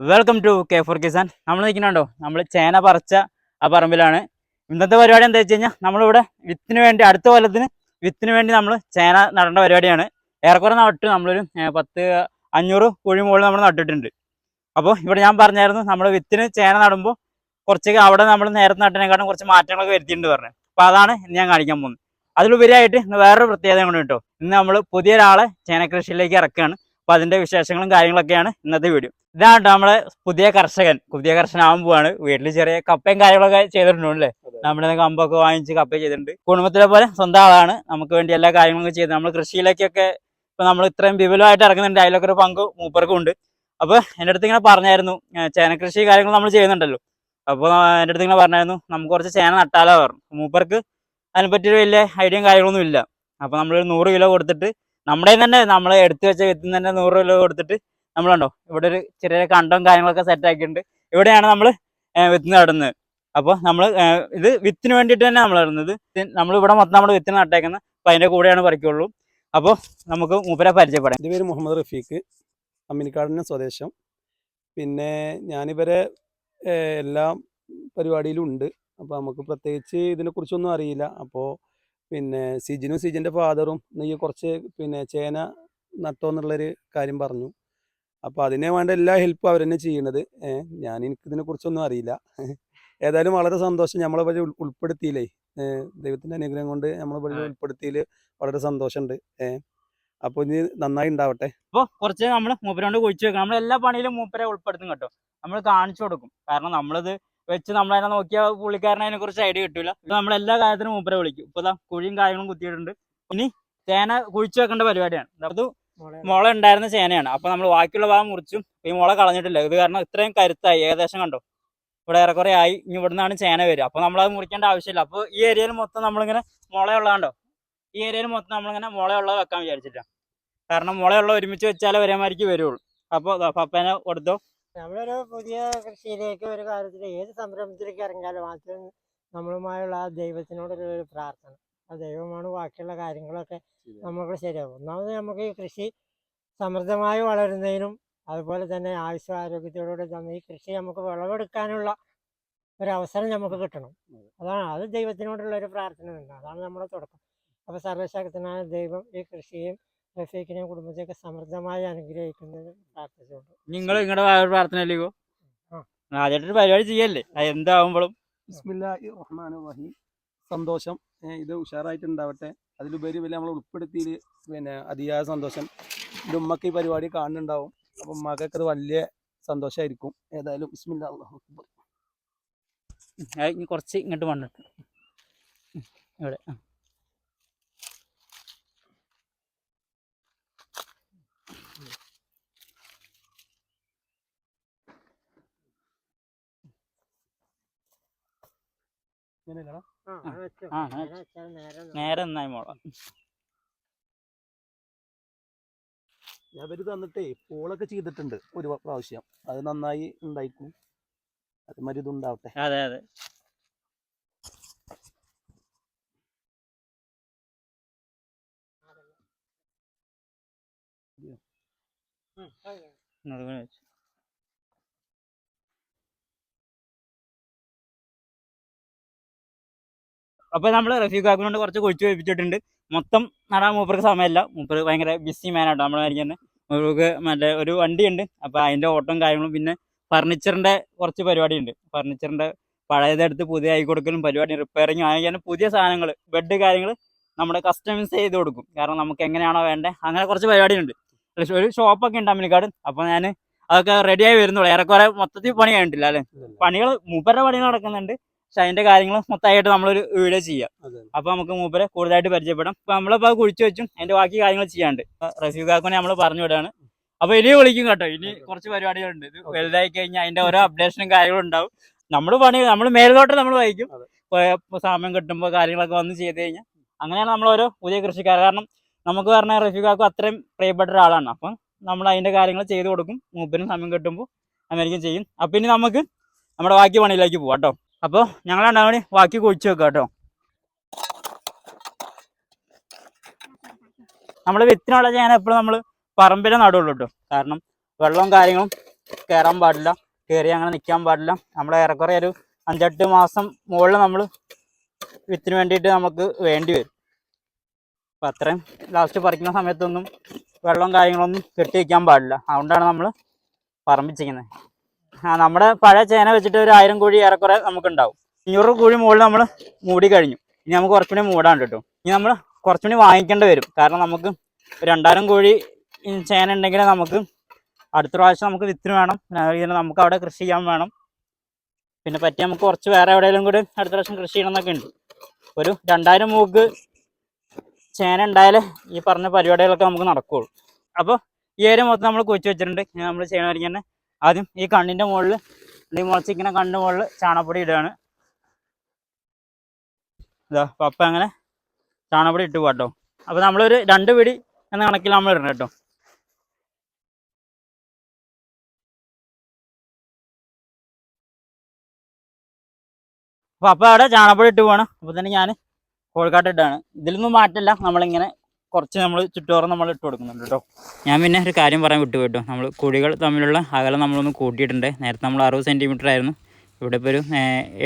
Welcome to K four Kisan നമ്മൾ നിൽക്കുന്നുണ്ടോ? നമ്മൾ ചേന പറിച്ച ആ പറമ്പിലാണ്. ഇന്നത്തെ പരിപാടി എന്താ വെച്ച് കഴിഞ്ഞാൽ നമ്മളിവിടെ വിത്തിന് വേണ്ടി അടുത്ത കൊല്ലത്തിന് വിത്തിന് വേണ്ടി നമ്മൾ ചേന നടേണ്ട പരിപാടിയാണ്. ഏറെക്കുറെ നട്ട്. നമ്മളൊരു പത്ത് അഞ്ഞൂറ് കുഴി മുകളിൽ നമ്മൾ നട്ടിട്ടുണ്ട്. അപ്പോൾ ഇവിടെ ഞാൻ പറഞ്ഞായിരുന്നു നമ്മൾ വിത്തിന് ചേന നടുമ്പോൾ കുറച്ച് അവിടെ നമ്മൾ നേരത്തെ നട്ടിനെക്കാട്ടും കുറച്ച് മാറ്റങ്ങളൊക്കെ വരുത്തിയിട്ടുണ്ട് പറഞ്ഞു. അപ്പോൾ അതാണ് ഞാൻ കാണിക്കാൻ പോകുന്നത്. അതിലുപരിയായിട്ട് വേറൊരു പ്രത്യേകത കൊണ്ട് കേട്ടോ. ഇന്ന് നമ്മൾ പുതിയ ഒരാളെ ചേന കൃഷിയിലേക്ക് ഇറക്കുകയാണ്. അപ്പോൾ അതിന്റെ വിശേഷങ്ങളും കാര്യങ്ങളൊക്കെയാണ് ഇന്നത്തെ വീഡിയോ ഇതാണ് നമ്മുടെ നമ്മളെ പുതിയ കർഷകൻ. പുതിയ കർഷകനാവാൻ പോവാണ്. വീട്ടിൽ ചെറിയ കപ്പയും കാര്യങ്ങളൊക്കെ ചെയ്തിട്ടുണ്ടല്ലേ നമ്മുടെ കമ്പൊക്കെ വാങ്ങിച്ച് കപ്പ ചെയ്തിട്ടുണ്ട്. കുടുംബത്തിലെ പോലെ സ്വന്തം ആളാണ്. നമുക്ക് വേണ്ടി എല്ലാ കാര്യങ്ങളും ചെയ്ത്. നമ്മൾ കൃഷിയിലേക്കൊക്കെ ഇപ്പൊ നമ്മൾ ഇത്രയും വിപുലമായിട്ട് ഇറങ്ങുന്നുണ്ട്. അതിലൊക്കെ ഒരു പങ്ക് മൂപ്പർക്കും ഉണ്ട് അപ്പോൾ എന്റെ അടുത്ത് ഇങ്ങനെ പറഞ്ഞായിരുന്നു. കൃഷി കാര്യങ്ങൾ നമ്മൾ ചെയ്യുന്നുണ്ടല്ലോ. അപ്പോൾ എന്റെ അടുത്ത് ഇങ്ങനെ പറഞ്ഞായിരുന്നു. നമുക്ക് കുറച്ച് ചേന നട്ടാലോ പറഞ്ഞു. മൂപ്പർക്ക് അതിനെപ്പറ്റി വലിയ ഐഡിയയും കാര്യങ്ങളൊന്നും ഇല്ല. അപ്പൊ നമ്മളൊരു നൂറ് കിലോ കൊടുത്തിട്ട് നമ്മുടെ തന്നെ നമ്മൾ എടുത്തു വെച്ച വിത്തിന് തന്നെ നൂറ് രൂപ കൊടുത്തിട്ട് നമ്മളുണ്ടോ? ഇവിടെ ഒരു ചെറിയ കണ്ടവും കാര്യങ്ങളൊക്കെ സെറ്റ് ആക്കിയിട്ടുണ്ട്. ഇവിടെയാണ് നമ്മൾ വിത്ത് നടുന്നത്. അപ്പോൾ നമ്മൾ ഇത് വിത്തിന് വേണ്ടിയിട്ട് തന്നെ നമ്മൾ ഇടുന്നത് നമ്മൾ ഇവിടെ മൊത്തം നമ്മൾ വിത്തിന് നട്ടേക്കുന്നത് അപ്പോൾ അതിന്റെ കൂടെയാണ് പറിക്കുള്ളൂ. അപ്പോൾ നമുക്ക് മൂപ്പരെ പരിചയപ്പെടാം. എന്റെ പേര് മുഹമ്മദ് റഫീഖ് അമ്മിനിക്കാടിന്റെ സ്വദേശം. പിന്നെ ഞാനിവരെ എല്ലാ പരിപാടിയിലും ഉണ്ട്. അപ്പോൾ നമുക്ക് പ്രത്യേകിച്ച് ഇതിനെക്കുറിച്ചൊന്നും അറിയില്ല. അപ്പോൾ പിന്നെ സിജിനും സിജിന്റെ ഫാദറും നീ കുറച്ച് പിന്നെ ചേന നട്ടോ എന്നുള്ളൊരു കാര്യം പറഞ്ഞു. അപ്പോൾ അതിനെ വേണ്ട എല്ലാ ഹെൽപ്പും അവർ തന്നെ ചെയ്യണത്. ഞാൻ എനിക്ക് കുറിച്ചൊന്നും അറിയില്ല. ഏതായാലും വളരെ സന്തോഷം. നമ്മളെ വഴി ഉൾ- ഉൾപ്പെടുത്തിയില്ലേ? ദൈവത്തിന്റെ അനുഗ്രഹം കൊണ്ട് നമ്മളെ വഴി ഉൾപ്പെടുത്തിയിൽ വളരെ സന്തോഷമുണ്ട്. ഏഹ് അപ്പോൾ ഇനി നന്നായി ഉണ്ടാവട്ടെ. അപ്പോൾ കുറച്ച് നമ്മൾ മൂപ്പരോണ്ട് കുഴിച്ച് വെക്കാം നമ്മൾ എല്ലാ പണിയിലും മൂപ്പരെ ഉൾപ്പെടുത്തും കേട്ടോ. നമ്മൾ കാണിച്ചു കൊടുക്കും. കാരണം നമ്മളിത് വെച്ച് നമ്മളതിനെ നോക്കിയാൽ പുള്ളിക്കാരനെ അതിനെ കുറിച്ച് ഐഡിയ കിട്ടൂല. ഇപ്പൊ നമ്മൾ എല്ലാ കാര്യത്തിനും മൂപ്പരെ വിളിക്കും. ഇപ്പൊ ഇതാ കുഴിയും കാര്യങ്ങളും കുത്തിയിട്ടുണ്ട്. ഇനി ചേന കുഴിച്ചു വെക്കേണ്ട പരിപാടിയാണ്. അത് മുള. ഉണ്ടായിരുന്ന ചേനയാണ്. അപ്പൊ നമ്മൾ ബാക്കിയുള്ള ഭാഗം മുറിച്ചും ഈ മുള കളഞ്ഞിട്ടില്ല. ഇത് കാരണം ഇത്രയും കരുത്തായി. ഏകദേശം കണ്ടോ? ഇവിടെ ഏറെക്കുറെ ആയി. ഇനി ഇവിടുന്നാണ് ചേന വരിക. അപ്പൊ നമ്മളത് മുറിക്കേണ്ട ആവശ്യമില്ല. അപ്പൊ ഈ ഏരിയയിൽ മൊത്തം നമ്മളിങ്ങനെ മുളയുള്ളതാണ്ടോ ഈ ഏരിയയിൽ മൊത്തം നമ്മളിങ്ങനെ മുളയുള്ളത് വെക്കാൻ വിചാരിച്ചിട്ടാണ് കാരണം മുളയുള്ള ഒരുമിച്ച് വെച്ചാലേ ഒരേമാതിരിക്ക് വരുള്ളൂ. അപ്പോൾ പപ്പേനെ കൊടുത്തോ. നമ്മളൊരു പുതിയ കൃഷിയിലേക്ക് ഒരു കാര്യത്തിൽ ഏത് സംരംഭത്തിലേക്ക് ഇറങ്ങിയാലും ആദ്യം നമ്മളുമായുള്ള ആ ദൈവത്തിനോടൊരു ഒരു പ്രാർത്ഥന. ആ ദൈവമാണ് ബാക്കിയുള്ള കാര്യങ്ങളൊക്കെ നമുക്ക് ശരിയാവും. ഒന്നാമത് നമുക്ക് ഈ കൃഷി സമൃദ്ധമായി വളരുന്നതിനും അതുപോലെ തന്നെ ആയുസ് ആരോഗ്യത്തോടുകൂടി തന്നെ ഈ കൃഷി നമുക്ക് വിളവെടുക്കാനുള്ള ഒരു അവസരം നമുക്ക് കിട്ടണം. അതാണ് അത് ദൈവത്തിനോടുള്ള ഒരു പ്രാർത്ഥന തന്നെ അതാണ് നമ്മുടെ തുടക്കം. അപ്പോൾ സർവശക്തനായ ദൈവം ഈ കൃഷിയും റഫീഖിനെയും കുടുംബത്തെയൊക്കെ സമൃദ്ധമായി അനുഗ്രഹിക്കുന്നത് പ്രാർത്ഥിച്ചുകൊണ്ട്. നിങ്ങൾ നിങ്ങളുടെ പ്രാർത്ഥന അല്ലേ ആദ്യമായിട്ടൊരു പരിപാടി ചെയ്യല്ലേ? എന്താവുമ്പോഴും? ബിസ്മില്ലാഹി റഹ്മാൻ റഹീം സന്തോഷം ഇത് ഉഷാറായിട്ട് ഉണ്ടാവട്ടെ അതിലുപരി വലിയ നമ്മൾ ഉൾപ്പെടുത്തിയിൽ പിന്നെ അതിയായ സന്തോഷം. ഇത് ഉമ്മക്ക് ഈ പരിപാടി കാണുന്നുണ്ടാവും. അപ്പം ഉമ്മക്കൊക്കെ അത് വലിയ സന്തോഷമായിരിക്കും ഏതായാലും ബിസ്മില്ലാ കുറച്ച് ഇങ്ങോട്ട് വന്നിട്ട്. ഇവിടെ ആ. ഇങ്ങനെയല്ലടാ? ആ, അത് വെച്ചോ. ആ, അങ്ങനെ അങ്ങനെ വെച്ചാൽ നേരെ നന്നായി മോള. അവർ തന്നിട്ടേ പോളൊക്കെ ചെയ്തിട്ടുണ്ട് ഒരു പ്ര- പ്രാവശ്യം. അത് നന്നായി ഉണ്ടായിക്കും അതുമാതിരി ഇത് ഉണ്ടാവട്ടെ. അതെ അതെ. ഉം, അത് നമ്മൾ ഇങ്ങനെ വെച്ച്. അപ്പൊ നമ്മൾ റഫീഖാക്കിനെ കൊണ്ട് കുറച്ച് കൊഴിച്ചു വെപ്പിച്ചിട്ടുണ്ട്. മൊത്തം നടാൻ മൂപ്പർക്ക് സമയമല്ല. മൂപ്പർ ഭയങ്കര ബിസി മാനാട്ടോ നമ്മളെ മാതിരി മൂപ്പർക്ക് മറ്റേ ഒരു വണ്ടിയുണ്ട്. അപ്പൊ അതിന്റെ ഓട്ടവും കാര്യങ്ങളും പിന്നെ ഫർണിച്ചറിന്റെ കുറച്ച് പരിപാടിയുണ്ട്. ഫർണിച്ചറിന്റെ പഴയതെടുത്ത് പുതിയ ആയി കൊടുക്കലും പരിപാടി റിപ്പയറിങ് അങ്ങനെ പുതിയ സാധനങ്ങൾ ബെഡ് കാര്യങ്ങൾ നമ്മുടെ കസ്റ്റമൈസ് ചെയ്ത് കൊടുക്കും. കാരണം നമുക്ക് എങ്ങനെയാണോ വേണ്ടത് അങ്ങനെ കുറച്ച് പരിപാടിയുണ്ട് ഉണ്ട് ഒരു ഷോപ്പൊക്കെ ഉണ്ട് അമ്മിനിക്കാട് അപ്പോൾ ഞാൻ അതൊക്കെ റെഡിയായി വരുന്നുള്ളൂ. ഏറെക്കുറെ മൊത്തത്തിൽ പണി കഴിഞ്ഞിട്ടില്ല അല്ലെ? പണികൾ മൂപ്പരുടെ പണികൾ നടക്കുന്നുണ്ട്. പക്ഷെ അതിന്റെ കാര്യങ്ങൾ മൊത്തമായിട്ട് നമ്മളൊരു വീഡിയോ ചെയ്യാം. അപ്പൊ നമുക്ക് മൂപ്പരെ കൂടുതലായിട്ട് പരിചയപ്പെടാം. അപ്പൊ നമ്മളിപ്പോ കുഴിച്ചു വെച്ചും അതിന്റെ ബാക്കി കാര്യങ്ങൾ ചെയ്യാണ്ട്. റസീഖാക്കുനെ നമ്മൾ പറഞ്ഞു വിടാണ്. അപ്പൊ ഇനി വിളിക്കും കേട്ടോ. ഇനി കുറച്ച് പരിപാടികളുണ്ട്. ഇത്. വലുതായി കഴിഞ്ഞാൽ അതിന്റെ ഓരോ അപ്ഡേഷനും കാര്യങ്ങളും ഉണ്ടാവും. നമ്മൾ പണി നമ്മൾ മേൽതോട്ട് നമ്മൾ വഹിക്കും. സമയം കിട്ടുമ്പോൾ കാര്യങ്ങളൊക്കെ വന്ന് ചെയ്ത് കഴിഞ്ഞാൽ അങ്ങനെയാണ് നമ്മൾ ഓരോ പുതിയ കൃഷിക്കാർ കാരണം നമുക്ക് പറഞ്ഞ റഫീഖാക്കും അത്രയും പ്രിയപ്പെട്ട ഒരാളാണ്. അപ്പം നമ്മൾ അതിന്റെ കാര്യങ്ങൾ ചെയ്തു കൊടുക്കും. മൂപ്പരും സമയം കിട്ടുമ്പോൾ അമേരിക്കൻ ചെയ്യും. അപ്പൊ ഇനി നമുക്ക് നമ്മുടെ ബാക്കി പണിയിലേക്ക് പോവാം കേട്ടോ. അപ്പോൾ ഞങ്ങൾ രണ്ടാം ബാക്കി കുഴിച്ച് വെക്കാം കേട്ടോ നമ്മൾ വിത്തിനുള്ള ചേന എപ്പോഴും നമ്മൾ പറമ്പിലെ നടുള്ളൂ കേട്ടോ കാരണം വെള്ളവും കാര്യങ്ങളും കയറാൻ പാടില്ല. കയറി അങ്ങനെ നിൽക്കാൻ പാടില്ല. നമ്മൾ ഏറെക്കുറെ ഒരു അഞ്ചെട്ട് മാസം മുകളിൽ നമ്മൾ വിത്തിന് വേണ്ടിയിട്ട് നമുക്ക് വേണ്ടി വരും. അപ്പം അത്രയും ലാസ്റ്റ് പറിക്കുന്ന സമയത്തൊന്നും വെള്ളവും കാര്യങ്ങളൊന്നും കെട്ടി വയ്ക്കാൻ പാടില്ല. അതുകൊണ്ടാണ് നമ്മൾ പറമ്പിച്ചിരിക്കുന്നത് ആ നമ്മുടെ പഴയ ചേന വെച്ചിട്ട് ഒരു ആയിരം കോഴി ഏറെക്കുറെ നമുക്കുണ്ടാവും. അഞ്ഞൂറ് കോഴി മുകളിൽ നമ്മൾ മൂടി കഴിഞ്ഞു. ഇനി നമുക്ക് കുറച്ചുകൂടി മൂടാണ്ട് കേട്ടോ. ഇനി നമ്മൾ കുറച്ചുകൂടി വാങ്ങിക്കേണ്ടി വരും. കാരണം നമുക്ക് രണ്ടായിരം കോഴി ചേന ഉണ്ടെങ്കിൽ നമുക്ക് അടുത്ത പ്രാവശ്യം നമുക്ക് വിത്തിന് വേണം. ഇതിന് നമുക്ക് അവിടെ കൃഷി ചെയ്യാൻ വേണം. പിന്നെ പറ്റി നമുക്ക് കുറച്ച് വേറെ എവിടെയെങ്കിലും കൂടി അടുത്ത പ്രാവശ്യം കൃഷി ചെയ്യണമെന്നൊക്കെ ഉണ്ട്. ഒരു രണ്ടായിരം മൂക്ക് ചേന ഉണ്ടായാലേ ഈ പറഞ്ഞ പരിപാടികളൊക്കെ നമുക്ക് നടക്കുകയുള്ളൂ അപ്പോൾ ഈ ഏരിയ മൊത്തം നമ്മൾ കുഴിച്ച് വെച്ചിട്ടുണ്ട്. നമ്മൾ ചെയ്യണമായിരിക്കും തന്നെ ആദ്യം ഈ കണ്ണിന്റെ മുകളിൽ ഈ മുളച്ചിരിക്കുന്ന കണ്ണിന്റെ മുകളിൽ ചാണപ്പൊടി ഇടുകയാണ്. ഇതാ പപ്പ അങ്ങനെ ചാണപ്പൊടി ഇട്ട് പോട്ടോ അപ്പോൾ നമ്മളൊരു രണ്ട് പിടി എന്ന കണക്കിൽ നമ്മൾ ഇടണം കേട്ടോ. അപ്പോൾ അവിടെ ചാണപ്പൊടി ഇട്ട് പോകണം അപ്പോൾ തന്നെ ഞാൻ കോഴിക്കാട്ട് ഇട്ടാണ് ഇതിലൊന്നും മാറ്റില്ല. നമ്മളിങ്ങനെ കുറച്ച് നമ്മൾ ചുറ്റോറം നമ്മൾ ഇട്ട് കൊടുക്കുന്നുണ്ട് കേട്ടോ ഞാൻ പിന്നെ ഒരു കാര്യം പറയാൻ വിട്ടു കേട്ടോ നമ്മൾ കുഴികൾ തമ്മിലുള്ള അകലം നമ്മളൊന്ന് കൂട്ടിയിട്ടുണ്ട്. നേരത്തെ നമ്മൾ അറുപത് സെന്റിമീറ്റർ ആയിരുന്നു. ഇവിടെ ഇപ്പോൾ ഒരു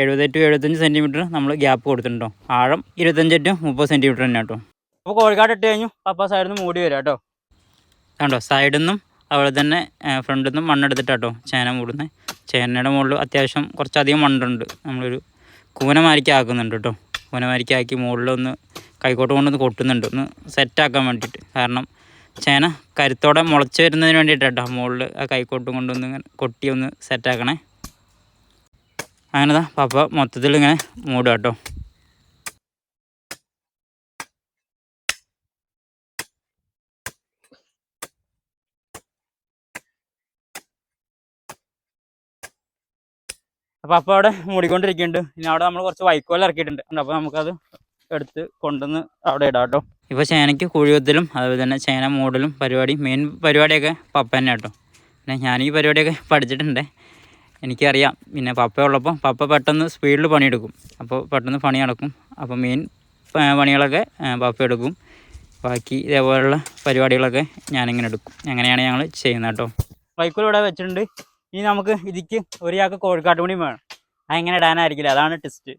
എഴുപത് ടു എഴുപത്തഞ്ച് സെന്റിമീറ്റർ നമ്മൾ ഗ്യാപ്പ് കൊടുത്തിട്ടുണ്ടോ ആഴം ഇരുപത്തഞ്ച് ടു മുപ്പത് സെന്റിമീറ്റർ തന്നെ കേട്ടോ അപ്പോൾ കോഴിക്കാട് ഇട്ട് കഴിഞ്ഞു. പപ്പ സൈഡിൽ നിന്ന് മൂടി വരാം കേട്ടോ കണ്ടോ? സൈഡിൽ നിന്നും അതുപോലെ തന്നെ ഫ്രണ്ടിൽ നിന്നും മണ്ണെടുത്തിട്ടാട്ടോ ചേന മൂടുന്നത് ചേനയുടെ മുകളിൽ അത്യാവശ്യം കുറച്ചധികം മണ്ണുണ്ട്. നമ്മളൊരു കൂനമാരിക്കാക്കുന്നുണ്ട് കേട്ടോ കൂനമാരിക്കാക്കി മുകളിലൊന്ന് കൈക്കോട്ട് കൊണ്ടൊന്ന് കൊട്ടുന്നുണ്ട്. ഒന്ന് സെറ്റാക്കാൻ വേണ്ടിയിട്ട്. കാരണം ചേന കരുത്തോടെ മുളച്ച് വരുന്നതിന് വേണ്ടിയിട്ടാ മുകളിൽ ആ കൈക്കോട്ടും കൊണ്ടൊന്ന് ഇങ്ങനെ കൊട്ടി ഒന്ന് സെറ്റാക്കണേ. അങ്ങനെതാ പപ്പ മൊത്തത്തിൽ ഇങ്ങനെ മൂടുക കേട്ടോ അപ്പോൾ അപ്പോൾ അവിടെ മൂടിക്കൊണ്ടിരിക്കുന്നുണ്ട്. ഇനി അവിടെ നമ്മൾ കുറച്ച് വൈക്കോൽ ഇറക്കിയിട്ടുണ്ട്. അപ്പോൾ നമുക്കത് എടുത്ത് കൊണ്ടുവന്ന് അവിടെ ഇടാം കേട്ടോ. ഇപ്പോൾ ചേനയ്ക്ക് കുഴിവത്തിലും അതുപോലെ തന്നെ ചേന മൂടലും പരിപാടി മെയിൻ പരിപാടിയൊക്കെ പപ്പ തന്നെ കേട്ടോ. പിന്നെ ഞാൻ ഈ പരിപാടിയൊക്കെ പഠിച്ചിട്ടുണ്ട്. എനിക്കറിയാം. പിന്നെ പപ്പ ഉള്ളപ്പോൾ പപ്പ പെട്ടെന്ന് സ്പീഡിൽ പണിയെടുക്കും. അപ്പോൾ പെട്ടെന്ന് പണി നടക്കും. അപ്പോൾ മെയിൻ പണികളൊക്കെ പപ്പ എടുക്കും. ബാക്കി ഇതേപോലുള്ള പരിപാടികളൊക്കെ ഞാനിങ്ങനെ എടുക്കും. അങ്ങനെയാണ് ഞങ്ങൾ ചെയ്യുന്നത് കേട്ടോ. വൈക്കോൽ ഇവിടെ വെച്ചിട്ടുണ്ട്. ഇനി നമുക്ക് ഇതിക്ക് ഒരാൾക്ക് കോഴിക്കാട്ടുപണിയും കൂടി വേണം അതെങ്ങനെ ഇടാനായിരിക്കില്ല. അതാണ് ടെസ്റ്റ്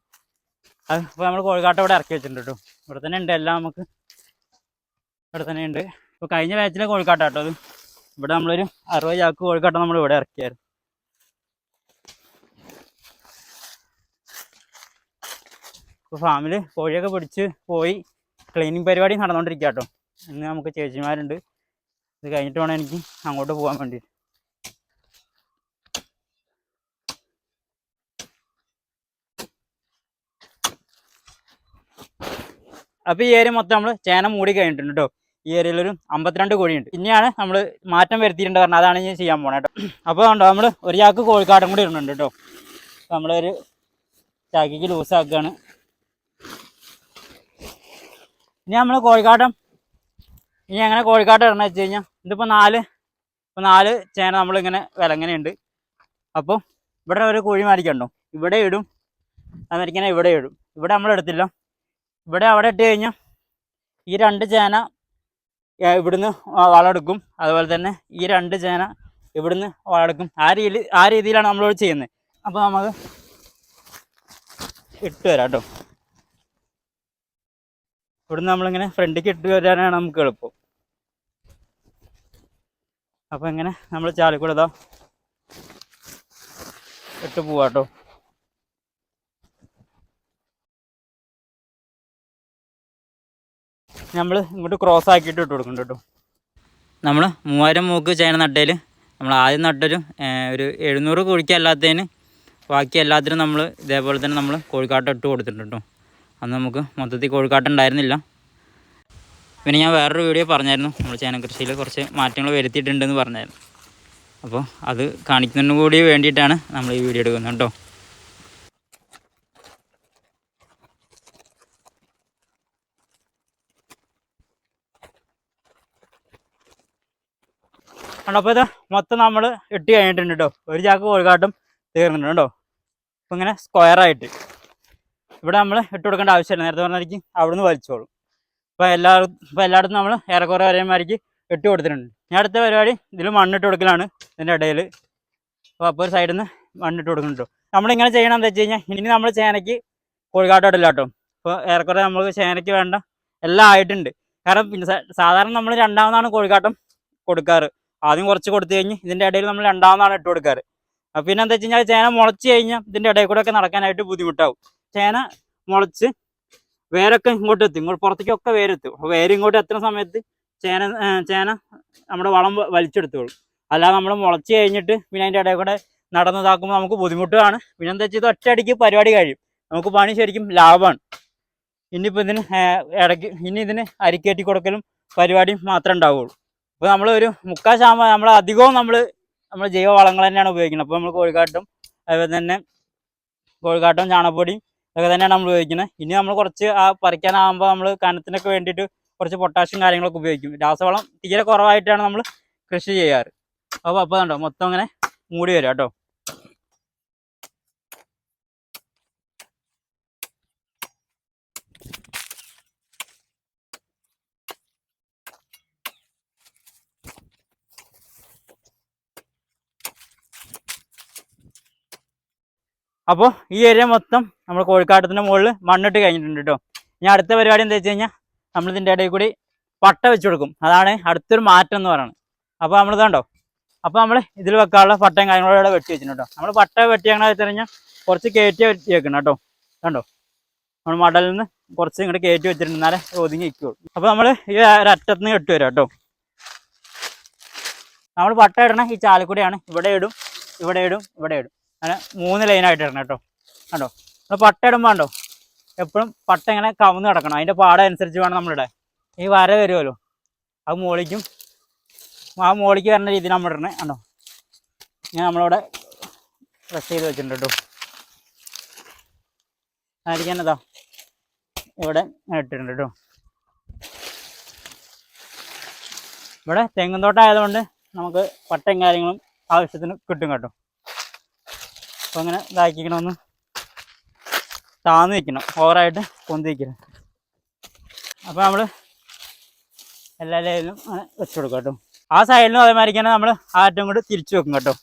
അത് നമ്മൾ കോഴിക്കാട്ട് ഇവിടെ ഇറക്കി വെച്ചിട്ടുണ്ട് കേട്ടോ. ഇവിടെ തന്നെ ഉണ്ട് എല്ലാം നമുക്ക്. ഇവിടെ തന്നെ ഉണ്ട്. ഇപ്പോൾ കഴിഞ്ഞ ബാച്ചിലെ കോഴിക്കാട്ടാട്ടോ അത് ഇവിടെ നമ്മളൊരു അറുപത് ചാക്ക് കോഴിക്കാട്ട നമ്മൾ ഇവിടെ ഇറക്കിയായിരുന്നു. ഇപ്പോൾ ഫാമിൽ കോഴിയൊക്കെ പിടിച്ച് പോയി ക്ലീനിങ് പരിപാടി നടന്നുകൊണ്ടിരിക്കുക കേട്ടോ. ഇന്ന് നമുക്ക് ചേച്ചിമാരുണ്ട്. ഇത് കഴിഞ്ഞിട്ട് വേണം എനിക്ക് അങ്ങോട്ട് പോകാൻ വേണ്ടി അപ്പോൾ ഈ ഏരിയ മൊത്തം നമ്മൾ ചേന മൂടി കഴിഞ്ഞിട്ടുണ്ട് കേട്ടോ. ഈ ഏരിയയിൽ ഒരു അമ്പത്തിരണ്ട് കോഴിയുണ്ട്. ഇനിയാണ് നമ്മൾ മാറ്റം വരുത്തിയിട്ടുണ്ട് കാരണം അതാണ് ഞാൻ ചെയ്യാൻ പോണേ കേട്ടോ. അപ്പോൾ കണ്ടോ നമ്മൾ ഒരു ചാക്ക് കോഴിക്കാടും കൂടി ഇടുന്നുണ്ട് കേട്ടോ. നമ്മളൊരു ചാക്കിക്ക് ലൂസാക്കുകയാണ് ഇനി നമ്മൾ കോഴിക്കാട്ടം ഇനി അങ്ങനെ കോഴിക്കാട്ടം ഇടണമെന്ന് വെച്ച് കഴിഞ്ഞാൽ ഇതിപ്പോൾ നാല് ഇപ്പോൾ നാല് ചേന നമ്മളിങ്ങനെ വിലങ്ങനെയുണ്ട്. അപ്പോൾ ഇവിടെ ഒരു കോഴി മാരിക്കണ്ടോ ഇവിടെ ഇടും. അമേരിക്കനെ ഇവിടെ ഇടും. ഇവിടെ നമ്മൾ എടുത്തില്ല. ഇവിടെ അവിടെ ഇട്ട് കഴിഞ്ഞാൽ ഈ രണ്ട് ചേന ഇവിടുന്ന് വളമെടുക്കും അതുപോലെ തന്നെ ഈ രണ്ട് ചേന ഇവിടുന്ന് വളമെടുക്കും ആ രീതി ആ രീതിയിലാണ് നമ്മളിവിടെ ചെയ്യുന്നത്. അപ്പോൾ നമുക്ക് ഇട്ട് വരാം കേട്ടോ. ഇവിടുന്ന് നമ്മളിങ്ങനെ ഫ്രണ്ടിക്ക് ഇട്ട് വരാനാണ് നമുക്ക് എളുപ്പം. അപ്പോൾ ഇങ്ങനെ നമ്മൾ ചാലിക്കൂടെ ഇതാ ഇട്ട് പോവാട്ടോ നമ്മൾ ഇങ്ങോട്ട് ക്രോസ് ആക്കിയിട്ട് ഇട്ട് കൊടുക്കുന്നുണ്ട് കേട്ടോ. നമ്മൾ മൂവായിരം മൂക്ക് ചേന നട്ടതിൽ നമ്മൾ ആദ്യം നട്ടൊരു ഒരു എഴുന്നൂറ് കോഴിക്ക് അല്ലാത്തതിന് ബാക്കി എല്ലാത്തിനും നമ്മൾ ഇതേപോലെ തന്നെ നമ്മൾ കോഴിക്കാട്ടം ഇട്ട് കൊടുത്തിട്ടുണ്ട് കേട്ടോ. അന്ന് നമുക്ക് മൊത്തത്തിൽ കോഴിക്കാട്ടം ഉണ്ടായിരുന്നില്ല. പിന്നെ ഞാൻ വേറൊരു വീഡിയോ പറഞ്ഞായിരുന്നു. നമ്മൾ ചേന കൃഷിയിൽ കുറച്ച് മാറ്റങ്ങൾ വരുത്തിയിട്ടുണ്ടെന്ന് പറഞ്ഞായിരുന്നു. അപ്പോൾ അത് കാണിക്കുന്നതിന് കൂടി വേണ്ടിയിട്ടാണ് നമ്മൾ ഈ വീഡിയോ എടുക്കുന്നത് കേട്ടോ. അപ്പോൾ ഇത് മൊത്തം നമ്മൾ ഇട്ട് കഴിഞ്ഞിട്ടുണ്ട് കേട്ടോ ഒരു ചാക്ക് കോഴിക്കാട്ടും തീർന്നിട്ടുണ്ട് കേട്ടോ അപ്പോൾ ഇങ്ങനെ സ്ക്വയറായിട്ട് ഇവിടെ നമ്മൾ ഇട്ട് കൊടുക്കേണ്ട ആവശ്യമില്ല. നേരത്തെ പറഞ്ഞായിരിക്കും നിന്ന് വലിച്ചോളും. ഇപ്പോൾ എല്ലാ ഇപ്പോൾ എല്ലായിടത്തും നമ്മൾ ഏറെക്കുറെ ഒരേമാതിരിക്ക് ഇട്ട് കൊടുത്തിട്ടുണ്ട്. ഞാൻ അടുത്ത പരിപാടി ഇതിൽ മണ്ണിട്ട് കൊടുക്കലാണ് ഇതിന്റെ ഇടയിൽ അപ്പോൾ അപ്പോൾ ഒരു സൈഡിൽ നിന്ന് മണ്ണിട്ട് കൊടുക്കുന്നുണ്ടോ നമ്മളിങ്ങനെ ചെയ്യണം എന്താ വെച്ച് കഴിഞ്ഞാൽ ഇനി നമ്മൾ ചേനയ്ക്ക് കോഴിക്കാട്ടം ഇടില്ല കേട്ടോ ഇപ്പോൾ ഏറെക്കുറെ നമ്മൾ ചേനയ്ക്ക് വേണ്ട എല്ലാം ആയിട്ടുണ്ട്. കാരണം പിന്നെ സാധാരണ നമ്മൾ രണ്ടാമതാണ് കോഴിക്കാട്ടം കൊടുക്കാറ്. ആദ്യം കുറച്ച് കൊടുത്തു കഴിഞ്ഞ് ഇതിന്റെ ഇടയിൽ നമ്മൾ രണ്ടാമതാണ് ഇട്ട് കൊടുക്കാറ്. പിന്നെ എന്താ വെച്ച് കഴിഞ്ഞാൽ ചേന മുളച്ച് കഴിഞ്ഞാൽ ഇതിന്റെ ഇടയിൽ കൂടെ ഒക്കെ നടക്കാനായിട്ട് ബുദ്ധിമുട്ടാവും. ചേന മുളച്ച് വേരൊക്കെ ഇങ്ങോട്ട് എത്തും. ഇങ്ങോട്ട് പുറത്തേക്കൊക്കെ വേരെത്തും. അപ്പോൾ വേര് ഇങ്ങോട്ട് എത്തുന്ന സമയത്ത് ചേന ചേന നമ്മുടെ വളം വലിച്ചെടുത്തോളും. അല്ലാതെ നമ്മൾ മുളച്ച് കഴിഞ്ഞിട്ട് പിന്നെ അതിന്റെ ഇടയിൽ കൂടെ നടന്നതാക്കുമ്പോൾ നമുക്ക് ബുദ്ധിമുട്ടാണ് പിന്നെ എന്താ വെച്ചാൽ ഇത് ഒറ്റയടിക്ക് പരിപാടി കഴിയും. നമുക്ക് പണി ശരിക്കും ലാഭമാണ്. ഇനിയിപ്പോൾ ഇതിന് ഇടയ്ക്ക് ഇനി ഇതിന് അരിക്കേറ്റി കൊടുക്കലും പരിപാടിയും മാത്രമേ ഉണ്ടാവുള്ളൂ. അപ്പോൾ നമ്മൾ ഒരു മുക്കാൽ ശതമാനം നമ്മൾ അധികവും നമ്മൾ നമ്മൾ ജൈവ വളങ്ങൾ തന്നെയാണ് ഉപയോഗിക്കുന്നത്. അപ്പോൾ നമ്മൾ കോഴിക്കാട്ടും അതുപോലെ തന്നെ കോഴിക്കാട്ടും ചാണകപ്പൊടിയും ഇതൊക്കെ തന്നെയാണ് നമ്മൾ ഉപയോഗിക്കുന്നത്. ഇനി നമ്മൾ കുറച്ച് ആ പറിക്കാനാകുമ്പോൾ നമ്മൾ കനത്തിനൊക്കെ വേണ്ടിയിട്ട് കുറച്ച് പൊട്ടാഷ്യം കാര്യങ്ങളൊക്കെ ഉപയോഗിക്കും. രാസവളം തീരെ കുറവായിട്ടാണ് നമ്മൾ കൃഷി ചെയ്യാറ്. അപ്പോൾ അപ്പോൾ കണ്ടോ മൊത്തം അങ്ങനെ മൂടി വരും കേട്ടോ. അപ്പോൾ ഈ ഏരിയ മൊത്തം നമ്മൾ കോഴിക്കാട്ടത്തിന്റെ മുകളിൽ മണ്ണിട്ട് കഴിഞ്ഞിട്ടുണ്ട് കേട്ടോ ഇനി അടുത്ത പരിപാടി എന്താ വെച്ച് കഴിഞ്ഞാൽ നമ്മൾ ഇതിന്റെ ഇടയിൽ കൂടി പട്ട വെച്ച് കൊടുക്കും. അതാണ് അടുത്തൊരു മാറ്റം എന്ന് പറയുന്നത് അപ്പോൾ നമ്മൾ ഇതാണ്ടോ? അപ്പോൾ നമ്മൾ ഇതിൽ വെക്കാനുള്ള പട്ടയും കാര്യങ്ങളും ഇവിടെ വെട്ടി വെച്ചിട്ടുണ്ട് കേട്ടോ നമ്മൾ പട്ട വെട്ടി അങ്ങനെ വെച്ച് കഴിഞ്ഞാൽ കുറച്ച് കയറ്റി വെട്ടി വെക്കണം കേട്ടോ കണ്ടോ നമ്മൾ മടലിൽ നിന്ന് കുറച്ച് ഇങ്ങോട്ട് കയറ്റി വെച്ചിട്ടുണ്ട്. എന്നാലേ ഒതുങ്ങി നിൽക്കുള്ളൂ അപ്പോൾ നമ്മൾ ഈ ഒരറ്റത്ത് നിന്ന് കെട്ടി വരാം കേട്ടോ നമ്മൾ പട്ട ഇടണ ഈ ചാലക്കുടിയാണ്. ഇവിടെ ഇടും ഇവിടെ ഇടും ഇവിടെ ഇടും. അങ്ങനെ മൂന്ന് ലൈനായിട്ട് ഇടണം കേട്ടോ. കണ്ടോ? നമ്മൾ പട്ട ഇടുമ്പോൾ കണ്ടോ? എപ്പോഴും പട്ട ഇങ്ങനെ കവന്ന് കിടക്കണം അതിന്റെ പാടം അനുസരിച്ച് വേണം നമ്മളിടെ ഈ വര വരുമല്ലോ അത് മോളിക്കും ആ മോളിക്ക് വരുന്ന രീതിയിൽ നമ്മൾ ഇടണേ. കണ്ടോ? ഞാൻ നമ്മളിവിടെ പ്രസ് ചെയ്ത് വെച്ചിട്ടുണ്ട് കേട്ടോ. ആയിരിക്കാൻ അതാ ഇവിടെ ഇട്ടിട്ടുണ്ട് കേട്ടോ. ഇവിടെ തെങ്ങും തോട്ടം ആയതുകൊണ്ട് നമുക്ക് പട്ടയും കാര്യങ്ങളും ആവശ്യത്തിന് കിട്ടും കേട്ടോ. അപ്പോൾ അങ്ങനെ ഇതാക്കിക്കണമെന്ന് താന്ന് വെക്കണം. ഓവറായിട്ട് പൊന്തി വയ്ക്കണം അപ്പോൾ നമ്മൾ എല്ലാ ലെയിലും അങ്ങനെ വെച്ച് കൊടുക്കും കേട്ടോ. ആ സൈഡിലും അതേമാതിരി തന്നെ നമ്മൾ ആ അറ്റം കൊണ്ട് തിരിച്ചു വെക്കും കേട്ടോ.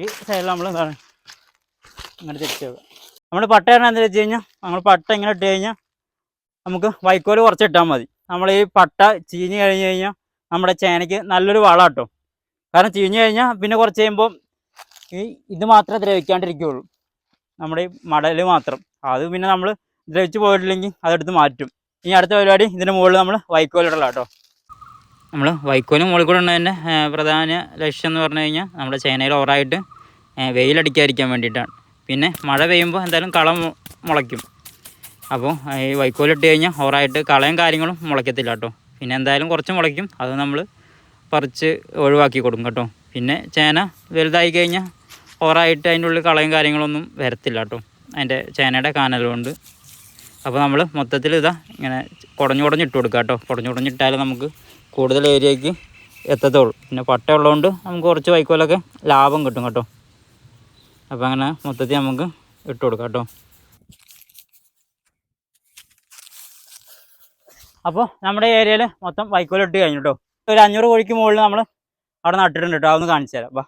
ഈ സൈഡിൽ നമ്മൾ എന്താണ് ഇങ്ങനെ തിരിച്ചു വെക്കുക നമ്മൾ പട്ട ഇടണം എന്താ വെച്ച് കഴിഞ്ഞാൽ നമ്മൾ പട്ട ഇങ്ങനെ ഇട്ട് കഴിഞ്ഞാൽ നമുക്ക് വൈക്കോൽ കുറച്ച് ഇട്ടാൽ മതി. നമ്മൾ ഈ പട്ട ചീഞ്ഞ് കഴിഞ്ഞ് കഴിഞ്ഞാൽ നമ്മുടെ ചേനയ്ക്ക് നല്ലൊരു വളം കേട്ടോ. കാരണം ചീഞ്ഞു കഴിഞ്ഞാൽ പിന്നെ കുറച്ച് കഴിയുമ്പോൾ ഈ ഇത് മാത്രമേ ദ്രവിക്കാണ്ടിരിക്കുകയുള്ളൂ. നമ്മുടെ ഈ മടൽ മാത്രം. അത് പിന്നെ നമ്മൾ ദ്രവിച്ച് പോയിട്ടില്ലെങ്കിൽ അതെടുത്ത് മാറ്റും. ഇനി അടുത്ത പരിപാടി ഇതിന്റെ മുകളിൽ നമ്മൾ വൈക്കോലിടല കേട്ടോ നമ്മൾ വൈക്കോൽ മുകളിൽ കൂടെ ഉണ്ടതിന്റെ പ്രധാന ലക്ഷ്യം എന്ന് പറഞ്ഞു കഴിഞ്ഞാൽ നമ്മുടെ ചേനയിൽ ഓവറായിട്ട് വെയിലടിക്കാതിരിക്കാൻ വേണ്ടിയിട്ടാണ്. പിന്നെ മഴ പെയ്യുമ്പോൾ എന്തായാലും കളം മുളയ്ക്കും. അപ്പോൾ ഈ വൈക്കോലിട്ട് കഴിഞ്ഞാൽ ഓവറായിട്ട് കളയും കാര്യങ്ങളും മുളയ്ക്കത്തില്ല കേട്ടോ പിന്നെ എന്തായാലും കുറച്ച് മുളയ്ക്കും. അത് നമ്മൾ പറിച്ച് ഒഴിവാക്കി കൊടുക്കും കേട്ടോ. പിന്നെ ചേന വലുതായി കഴിഞ്ഞാൽ ഓറായിട്ട് അതിന്റെ ഉള്ളിൽ കളയും കാര്യങ്ങളൊന്നും വരത്തില്ല കേട്ടോ. അതിന്റെ ചേനയുടെ കാനലുകൊണ്ട്. അപ്പോൾ നമ്മൾ മൊത്തത്തിൽ ഇതാ ഇങ്ങനെ കുടഞ്ഞു കുടഞ്ഞ് ഇട്ട് കൊടുക്കുക കേട്ടോ. കുടഞ്ഞു കുടഞ്ഞിട്ടാൽ നമുക്ക് കൂടുതൽ ഏരിയയ്ക്ക് എത്തത്തുള്ളൂ. പിന്നെ പട്ട ഉള്ളതുകൊണ്ട് നമുക്ക് കുറച്ച് വൈക്കോലൊക്കെ ലാഭം കിട്ടും കേട്ടോ. അപ്പോൾ അങ്ങനെ മൊത്തത്തിൽ നമുക്ക് ഇട്ട് കൊടുക്കാം കേട്ടോ. അപ്പോൾ നമ്മുടെ ഏരിയയിൽ മൊത്തം വൈക്കോലിട്ട് കഴിഞ്ഞു കേട്ടോ. ഒരു അഞ്ഞൂറ് കോഴിക്ക് മുകളിൽ നമ്മൾ അവിടെ നട്ടിട്ടുണ്ട് കേട്ടോ അതൊന്ന് കാണിച്ചു തരാം. വാ.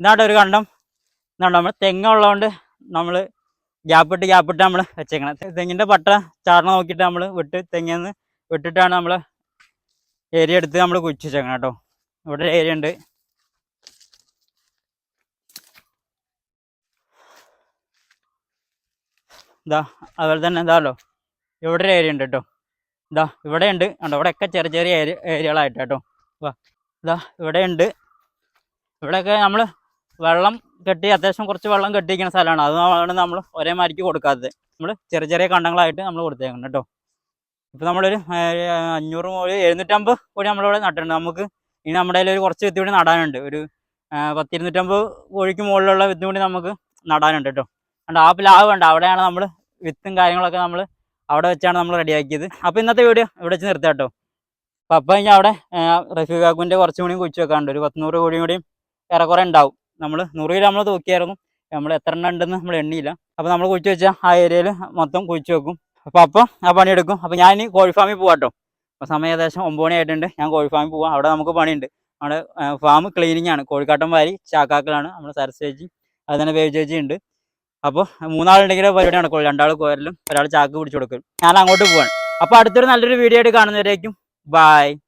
ഇതാണ്ട് ഒരു കണ്ടം. ഇതാണ്ട് നമ്മൾ തെങ്ങുള്ളതുകൊണ്ട് നമ്മൾ ഗ്യാപ്പിട്ട് ഗ്യാപ്പിട്ട് നമ്മൾ വെച്ചേക്കണം തെങ്ങിന്റെ പട്ട ചാടണം നോക്കിയിട്ട് നമ്മൾ വിട്ട് തെങ്ങിൽ നിന്ന് വിട്ടിട്ടാണ് നമ്മൾ ഏരിയ എടുത്ത് നമ്മൾ കുഴിച്ച് വെച്ചേക്കണം കേട്ടോ ഇവിടെ ഏരിയ ഉണ്ട്. ഇതാ അതുപോലെ തന്നെ ഇതാണല്ലോ ഇവിടെ ഏരിയ ഉണ്ട് കേട്ടോ. ഇതാ ഇവിടെ ഉണ്ട്. കണ്ടോ ഇവിടെയൊക്കെ ചെറിയ ചെറിയ ഏരിയ ഏരിയകളായിട്ട് കേട്ടോ. വാ ഇതാ ഇവിടെ ഉണ്ട്. ഇവിടെയൊക്കെ നമ്മൾ വെള്ളം കെട്ടി അത്യാവശ്യം കുറച്ച് വെള്ളം കെട്ടിയിരിക്കുന്ന സ്ഥലമാണ്. അതാണ് നമ്മൾ ഒരേ മാതിരിക്ക് കൊടുക്കാത്തത്. നമ്മൾ ചെറിയ ചെറിയ കണ്ടങ്ങളായിട്ട് നമ്മൾ കൊടുത്തേക്കണം കേട്ടോ. ഇപ്പോൾ നമ്മളൊരു അഞ്ഞൂറ് മുതൽ എഴുന്നൂറ്റമ്പത് കോടി നമ്മളിവിടെ നട്ടിട്ടുണ്ട്. നമുക്ക് ഇനി നമ്മുടെ കയ്യിൽ ഒരു കുറച്ച് വിത്ത് കൂടി നടാനുണ്ട്. ഒരു പത്തിരുന്നൂറ്റമ്പത് കോഴിക്ക് മുകളിലുള്ള വിത്തും കൂടി നമുക്ക് നടാനുണ്ട് കേട്ടോ. അതുകൊണ്ട് ആ പ്ലാവ് വേണ്ട അവിടെയാണ് നമ്മൾ വിത്തും കാര്യങ്ങളൊക്കെ നമ്മൾ അവിടെ വെച്ചാണ് നമ്മൾ റെഡിയാക്കിയത്. അപ്പോൾ ഇന്നത്തെ വീഡിയോ ഇവിടെ വെച്ച് നിർത്താം കേട്ടോ. അപ്പം അപ്പം കഴിഞ്ഞാൽ അവിടെ റഫീഖാക്കുവിന്റെ കുറച്ചും കൂടിയും കുഴിച്ച് വെക്കാനുണ്ട്. ഒരു പത്തുനൂറ് കോഴിയും കൂടിയും ഏറെക്കുറെ ഉണ്ടാവും. നമ്മൾ നൂറ് കിലോ നമ്മൾ തൂക്കിയായിരുന്നു. നമ്മൾ എത്ര എണ്ണം ഉണ്ടെന്ന് നമ്മൾ എണ്ണിയില്ല. അപ്പോൾ നമ്മൾ കുഴിച്ച് വെച്ചാൽ ആ ഏരിയയിൽ മൊത്തം കുഴിച്ച് വെക്കും. അപ്പോൾ അപ്പം ആ പണിയെടുക്കും. അപ്പോൾ ഞാൻ ഇനി കോഴി ഫാമിൽ പോവാട്ടോ അപ്പോൾ സമയം ഏകദേശം ഒമ്പത് മണിയായിട്ടുണ്ട് ഞാൻ കോഴി ഫാമിൽ പോവാം. അവിടെ നമുക്ക് പണിയുണ്ട്. അവിടെ ഫാം ക്ലീനിങ് ആണ്. കോഴിക്കാട്ടം വാരി ചാക്കാക്കലാണ്. നമ്മൾ സരസ്വേജി അത് തന്നെ ചേച്ചി ഉണ്ട്. അപ്പോൾ മൂന്നാളുണ്ടെങ്കിൽ പരിപാടി നടക്കുള്ളൂ. രണ്ടാൾ കോരലും ഒരാൾ ചാക്ക് പിടിച്ചു കൊടുക്കും ഞാൻ അങ്ങോട്ട് പോവാണ്. അപ്പോൾ അടുത്തൊരു നല്ലൊരു വീഡിയോ ആയിട്ട് കാണുന്നവരേക്കും. ബായ്